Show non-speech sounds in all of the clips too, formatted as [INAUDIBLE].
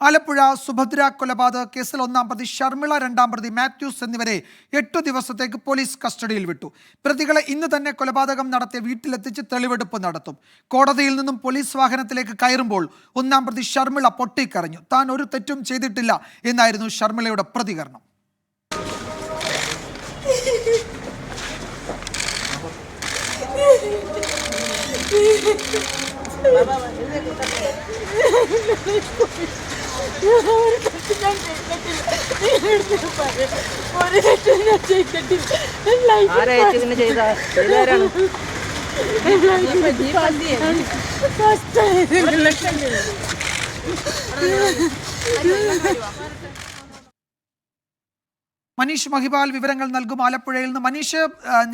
ആലപ്പുഴ സുഭദ്ര കൊലപാതക കേസിൽ ഒന്നാം പ്രതി ഷർമിള രണ്ടാം പ്രതി മാത്യൂസ് എന്നിവരെ എട്ടു ദിവസത്തേക്ക് പോലീസ് കസ്റ്റഡിയിൽ വിട്ടു. പ്രതികളെ ഇന്ന് തന്നെ കൊലപാതകം നടത്തിയ വീട്ടിലെത്തിച്ച് തെളിവെടുപ്പ് നടത്തും. കോടതിയിൽ നിന്നും പോലീസ് വാഹനത്തിലേക്ക് കയറുമ്പോൾ ഒന്നാം പ്രതി ഷർമിള പൊട്ടിക്കരഞ്ഞു. താൻ ഒരു തെറ്റും ചെയ്തിട്ടില്ല എന്നായിരുന്നു ഷർമിളയുടെ പ്രതികരണം. [LAUGHS] ഒരു തെറ്റും ഞാൻ ചെയ്തിട്ടില്ല. ഒരു തെറ്റും ഞാൻ ചെയ്തിട്ടില്ല. മനീഷ് മഹിപാൽ വിവരങ്ങൾ നൽകും ആലപ്പുഴയിൽ നിന്ന് മനീഷ്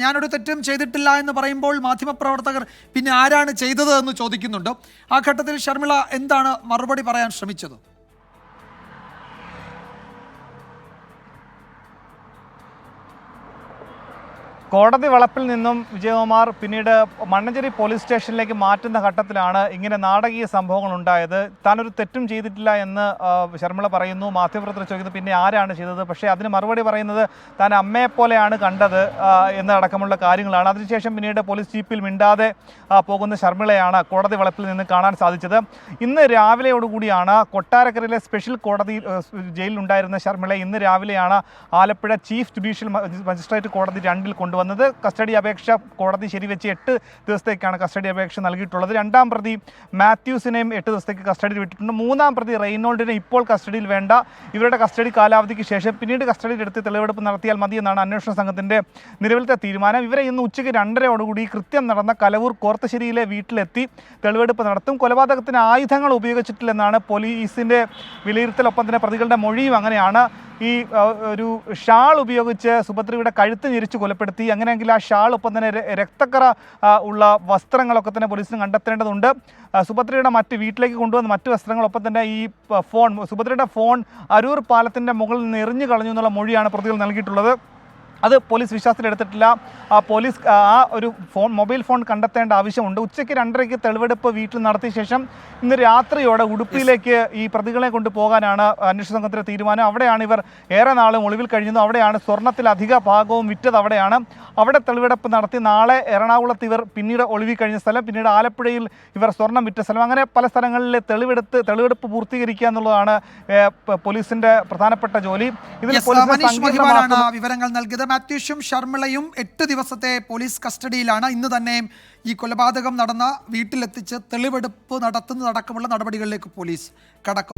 ഞാനൊരു തെറ്റും ചെയ്തിട്ടില്ല എന്ന് പറയുമ്പോൾ മാധ്യമപ്രവർത്തകർ പിന്നെ ആരാണ് ചെയ്തത് എന്ന് ചോദിക്കുന്നുണ്ട് ആ ഘട്ടത്തിൽ ഷർമിള എന്താണ് മറുപടി പറയാൻ ശ്രമിച്ചത് കോടതി വളപ്പിൽ നിന്നും വിജയകുമാർ പിന്നീട് മണ്ണഞ്ചേരി പോലീസ് സ്റ്റേഷനിലേക്ക് മാറ്റുന്ന ഘട്ടത്തിലാണ് ഇങ്ങനെ നാടകീയ സംഭവങ്ങൾ ഉണ്ടായത്. താനൊരു തെറ്റും ചെയ്തിട്ടില്ല എന്ന് ശർമ്മിള പറയുന്നു. മാധ്യമപ്രവർത്തകർ ചോദിക്കുന്നത് പിന്നെ ആരാണ് ചെയ്തത്? പക്ഷേ അതിന് മറുപടി പറയുന്നത് താൻ അമ്മയെ പോലെയാണ് കണ്ടത് എന്നടക്കമുള്ള കാര്യങ്ങളാണ്. അതിനുശേഷം പിന്നീട് പോലീസ് ജീപ്പിൽ മിണ്ടാതെ പോകുന്ന ശർമ്മിളയാണ് കോടതി വളപ്പിൽ നിന്ന് കാണാൻ സാധിച്ചത്. ഇന്ന് രാവിലെയോടുകൂടിയാണ് കൊട്ടാരക്കരയിലെ സ്പെഷ്യൽ കോടതി ജയിലിലുണ്ടായിരുന്ന ശർമ്മിള ഇന്ന് രാവിലെയാണ് ആലപ്പുഴ ചീഫ് ജുഡീഷ്യൽ മജിസ്ട്രേറ്റ് കോടതി രണ്ടിൽ കൊണ്ടുവന്നത്. കസ്റ്റഡി അപേക്ഷ കോടതി ശരിവെച്ച് എട്ട് ദിവസത്തേക്കാണ് കസ്റ്റഡി അപേക്ഷ നൽകിയിട്ടുള്ളത്. രണ്ടാം പ്രതി മാത്യൂസിനെയും എട്ട് ദിവസത്തേക്ക് കസ്റ്റഡിയിൽ വിട്ടിട്ടുണ്ട്. മൂന്നാം പ്രതി റെയ്നോൾഡിനെ ഇപ്പോൾ കസ്റ്റഡിയിൽ വേണ്ട. ഇവരുടെ കസ്റ്റഡി കാലാവധിക്ക് ശേഷം പിന്നീട് കസ്റ്റഡിയിൽ എടുത്ത് തെളിവെടുപ്പ് നടത്തിയാൽ മതി എന്നാണ് അന്വേഷണ സംഘത്തിന്റെ നിലവിലത്തെ തീരുമാനം. ഇവരെ ഇന്ന് ഉച്ചയ്ക്ക് രണ്ടരയോടുകൂടി കൃത്യം നടന്ന കലവൂർ കോർത്തശ്ശേരിയിലെ വീട്ടിലെത്തി തെളിവെടുപ്പ് നടത്തും. കൊലപാതകത്തിന് ആയുധങ്ങൾ ഉപയോഗിച്ചിട്ടില്ലെന്നാണ് പോലീസിന്റെ വിലയിരുത്തലൊപ്പം തന്നെ പ്രതികളുടെ മൊഴിയും അങ്ങനെയാണ്. ഈ ഒരു ഷാൾ ഉപയോഗിച്ച് സുഭദ്രയുടെ കഴുത്ത് ഞെരിച്ച് കൊലപ്പെടുത്തി. അങ്ങനെയെങ്കിൽ ആ ഷാൾ ഒപ്പം തന്നെ രക്തക്കറ ഉള്ള വസ്ത്രങ്ങളൊക്കെ തന്നെ പോലീസിന് കണ്ടെത്തേണ്ടതുണ്ട്. സുഭദ്രയുടെ മറ്റ് വീട്ടിലേക്ക് കൊണ്ടുവന്ന മറ്റ് വസ്ത്രങ്ങളൊപ്പം തന്നെ ഈ ഫോൺ സുഭദ്രയുടെ ഫോൺ അരൂർ പാലത്തിന്റെ മുകളിൽ നിന്ന് എറിഞ്ഞു കളഞ്ഞു എന്നുള്ള മൊഴിയാണ് പ്രതികൾ നൽകിയിട്ടുള്ളത്. അത് പോലീസ് വിശ്വാസത്തിലെടുത്തിട്ടില്ല ആ പോലീസ് ആ ഒരു ഫോൺ മൊബൈൽ ഫോൺ കണ്ടെത്തേണ്ട ആവശ്യമുണ്ട്. ഉച്ചയ്ക്ക് രണ്ടരയ്ക്ക് തെളിവെടുപ്പ് വീട്ടിൽ നടത്തിയ ശേഷം ഇന്ന് രാത്രിയോടെ ഉടുപ്പിയിലേക്ക് ഈ പ്രതികളെ കൊണ്ട് പോകാനാണ് അന്വേഷണ സംഘത്തിന്റെ തീരുമാനം. അവിടെയാണ് ഇവർ ഏറെ നാളും ഒളിവിൽ കഴിഞ്ഞത്. അവിടെയാണ് സ്വർണത്തിലധിക ഭാഗവും വിറ്റത് അവിടെയാണ്. അവിടെ തെളിവെടുപ്പ് നടത്തി നാളെ എറണാകുളത്ത് ഇവർ പിന്നീട് ഒളിവിൽ കഴിഞ്ഞ സ്ഥലം പിന്നീട് ആലപ്പുഴയിൽ ഇവർ സ്വർണം വിറ്റ സ്ഥലം. അങ്ങനെ പല സ്ഥലങ്ങളിലെ തെളിവെടുത്ത് തെളിവെടുപ്പ് പൂർത്തീകരിക്കുക എന്നുള്ളതാണ് പോലീസിന്റെ പോലീസിന്റെ പ്രധാനപ്പെട്ട ജോലി. ഇതിൽ വിവരങ്ങൾ നൽകിയത്. മാത്യൂഷും ഷർമിളയും എട്ട് ദിവസത്തെ പോലീസ് കസ്റ്റഡിയിലാണ്. ഇന്ന് തന്നെ ഈ കൊലപാതകം നടന്ന വീട്ടിലെത്തിച്ച് തെളിവെടുപ്പ് നടത്തുന്നതടക്കമുള്ള നടപടികളിലേക്ക് പോലീസ് കടക്കും.